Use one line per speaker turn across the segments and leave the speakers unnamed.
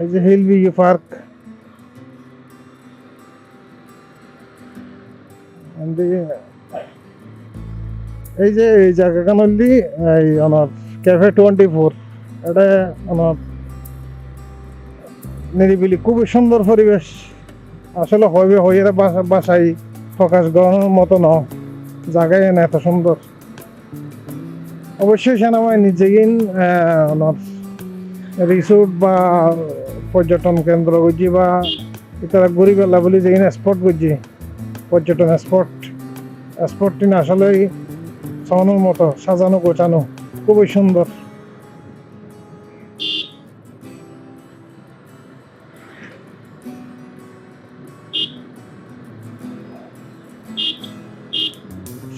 এই যে হিলবি পার্ক এই যে এই জায়গাখান হলি এই আমার ক্যাফে টোয়েন্টি ফোর এটা আমার নিরিবিলি, খুবই সুন্দর পরিবেশ। আসলে হবে হয়ে বাসা বাসায় প্রকাশ করানোর মতো ন জায়গায় না এত সুন্দর। অবশ্যই সেনাবাহিনী নিজেগিন রিসোর্ট বা পর্যটন কেন্দ্র বুঝি বা ইতারা ঘুরি বেলা বলি যেখানে স্পট বুঝি পর্যটন স্পট স্পটটি না আসলেই সাজানোর মতো, সাজানো, গোছানো, খুবই সুন্দর।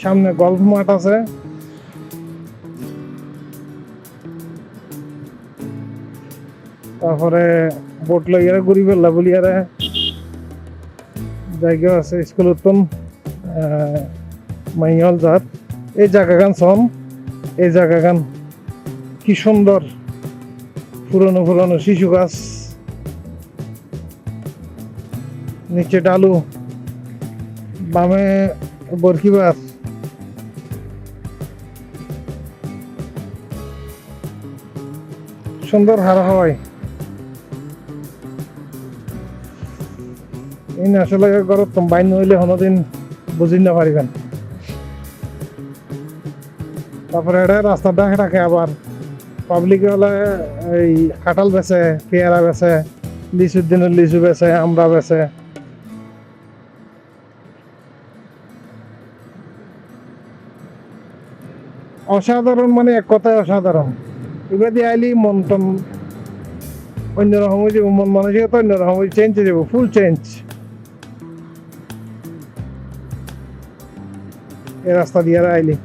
সামনে গল্ফ মাঠ আছে। তারপরে বোট লইয়ারে ঘুরি ফেললা বলিয়ারে জায়গা আছে স্কুল উত্তম মাইহল জাত এই জায়গাখান সম এই জায়গাখান কি সুন্দর পুরনো পুরনো শিশু গাছ, নিচে ডালু, বামে বরকি গাছ সুন্দর হারা হয় এই আসলে বাইন কোনোদিন না পারিবেন। তারপরে এটা রাস্তাটা রাখে আবার হলে এই কাঁঠাল পেয়ারা লিচুর দিনের লিচু আমরা অসাধারণ মানে এক কথায় অসাধারণ। এবার আইলি মন টন অন্যরকম হয়ে যাব, মন মানসিকতা অন্যরকম চেঞ্জ হয়ে যাব ফুল চেঞ্জ এই রাস্তা দিয়ে আইলি।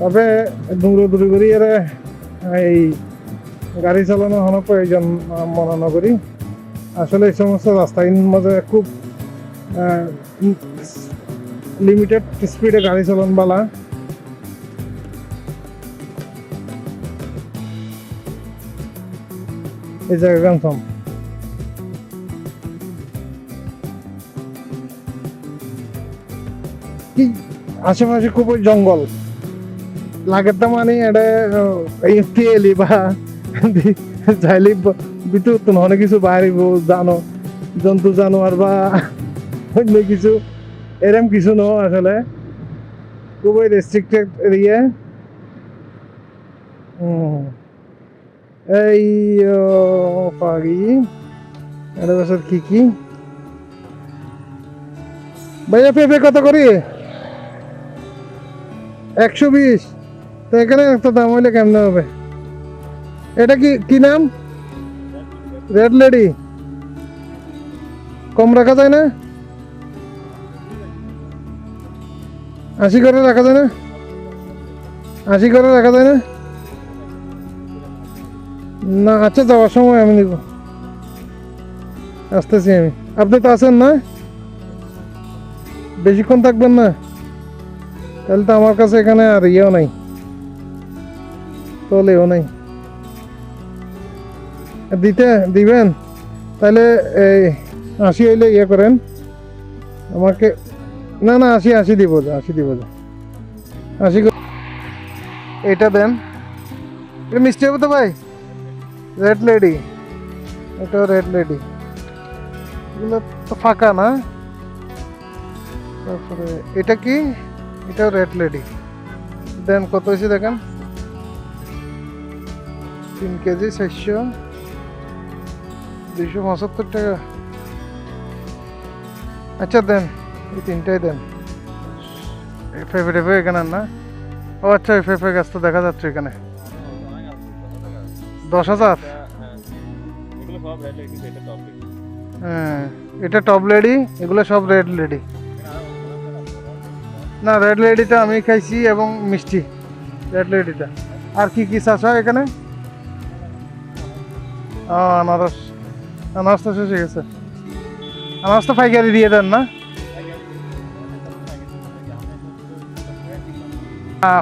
তবে দূরে দূরে করি, এর এই গাড়ি চালানো হওয়ার প্রয়োজন মনে করি আসলে এই সমস্ত রাস্তার মধ্যে খুব লিমিটেড স্পিডে গাড়ি চালান বালা। এই জায়গা কনফার্ম কি আশেপাশে খুবই জঙ্গল। লাগের তো মানে এটা তেলি বা যাইলে বিদ্যুৎ অনেক কিছু বাইরিব জানো, জন্তু, জানোয়ার বা অন্য কিছু, এরম কিছু ন আসলে। খুবই রেস্ট্রিক্টেড এরিয়া এই পারি এটা বছর কি কি? ভাইয়া, পেঁপে কত করি? একশো বিশ। তো এখানে একটা দাম হইলে কেমন হবে? এটা কি কি নাম? রেড লেডি কম রাখা যায় না? আশি করে রাখা যায় না? আশি করে রাখা যায় না? না আচ্ছা যাওয়ার সময় আমি নিব। আসতেছি আমি। আপনি তো আছেন না? বেশিক্ষণ থাকবেন না? তাহলে তো আমার কাছে এখানে আর ইয়েও নাই। তোলেও নাই। দিতে দিবেন? তাহলে এই আশি হইলে ইয়ে করেন। আমাকে না না আশি আশি দিব যা, আশি দিব। যা। আশি এটা দেন। এটা মিষ্টি হবে তো ভাই? রেড লেডি এটা রেড লেডি এগুলো তো ফাঁকা না? তারপরে এটা কি? এটাও রেড লেডি দেন কত হয়েছে দেখেন? তিন কেজি চারশো দুইশো পঁচাত্তর টাকা। আচ্ছা দেন এই তিনটাই দেন। ফেফে টেফে এখানে না? ও আচ্ছা এই ফেফে গাছ তো দেখা যাচ্ছে এখানে। দশ হাজার? হ্যাঁ এটা টপ লেডি এগুলো সব রেড লেডি না রেড লেডিটা আমি খাইছি এবং মিষ্টি রেড লেডিটা আর কি কি চাষ হয় এখানে? আনারস। আনারস তো শেষ হয়ে গেছে। আনারস তো পাইকারি দিয়ে দেন না?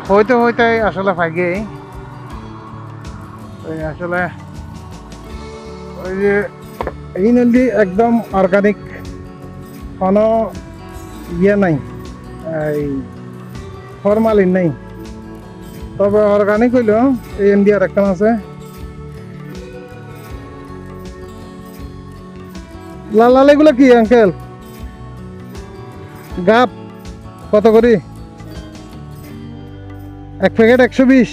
হইতে হইতে আসলে ফাগে আসলে ওই যে এই নদী একদম অর্গানিক কোনো ইয়ে নাই। এই ফরমালিন নাই। তবে অর্গানিক হইল, এই ইন্ডিয়ার একটা আছে লাল লাল, এগুলো কি আঙ্কেল গাপ, কত করি? এক প্যাকেট একশো বিশ।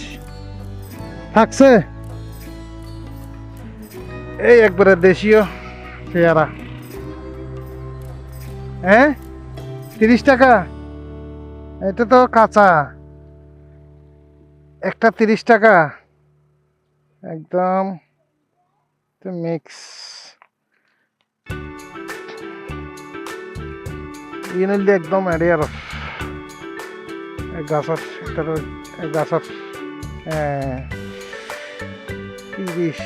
থাকছে। এই একবারে দেশীয় পেয়ারা। হ্যাঁ? তিরিশ টাকা? এটা তো কাঁচা। একটা তিরিশ টাকা। একদম মিক্স ইনল দিয়ে একদম এড়ে আর গাছত এটা তো এই গাছত হ্যাঁ। তিরিশ।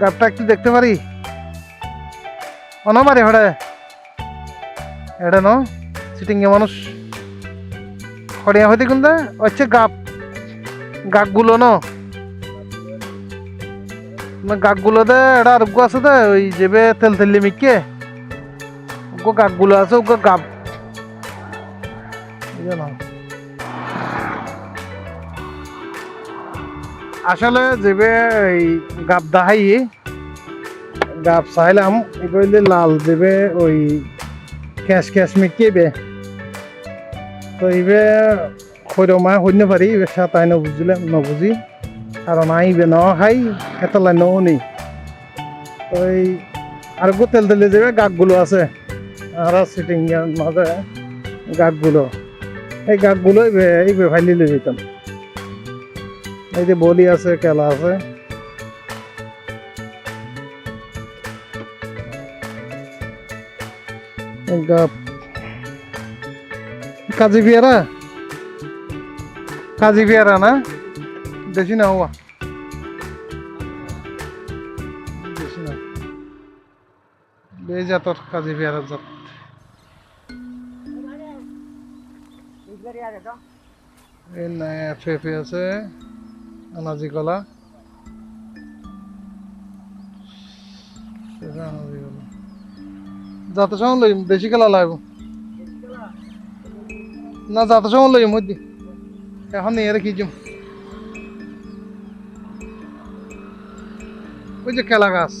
গাবটা একটু দেখতে পারি? অনামারি হড়ে এড়ে ন, সিটিংয়ে মানুষ। হড়িয়া হইতে কিন্তু হচ্ছে গাপ। গাকগুলো ন। না গাকগুলোতে এটা আর আছে দে, ওই যেবে তেল তেলি মিকে ওগো গাকগুলো আছে, ওগো গাপ। আসলে যেবে এই গাপ দাহাই গাপ চাইলাম এগুলি লাল দেবে, ওই ক্যাশ ক্যাশ মিটিয়েবে তো ইবে খৈরমা হইন পারি ইবে সাতাই নবুঝিলে নবুঝি কারণ আইবে ন খাই এতলাই নও নেই এই আর গো তেল তেলে যাবে গাকগুলো আছে। আর সিটিং মাঝে গাকগুলো এই গাকগুলো ইবে ইবে ফাইলি লই যেতাম এই যে বলি আছে, কেলা আছে। কাজী পেয়ারা কাজী পেয়ারা না? দেশি না হওয়া দেশি না। এই জাতর কাজী পেয়ারা জাত। আছে। আনাজি কলা আনাজি যাতে সময় লইম, বেশি খেলা লাগব। না, যাতে সময় লইম হইদি এখন নিয়ে রেখে যাম ওই যে খেলা গাছ।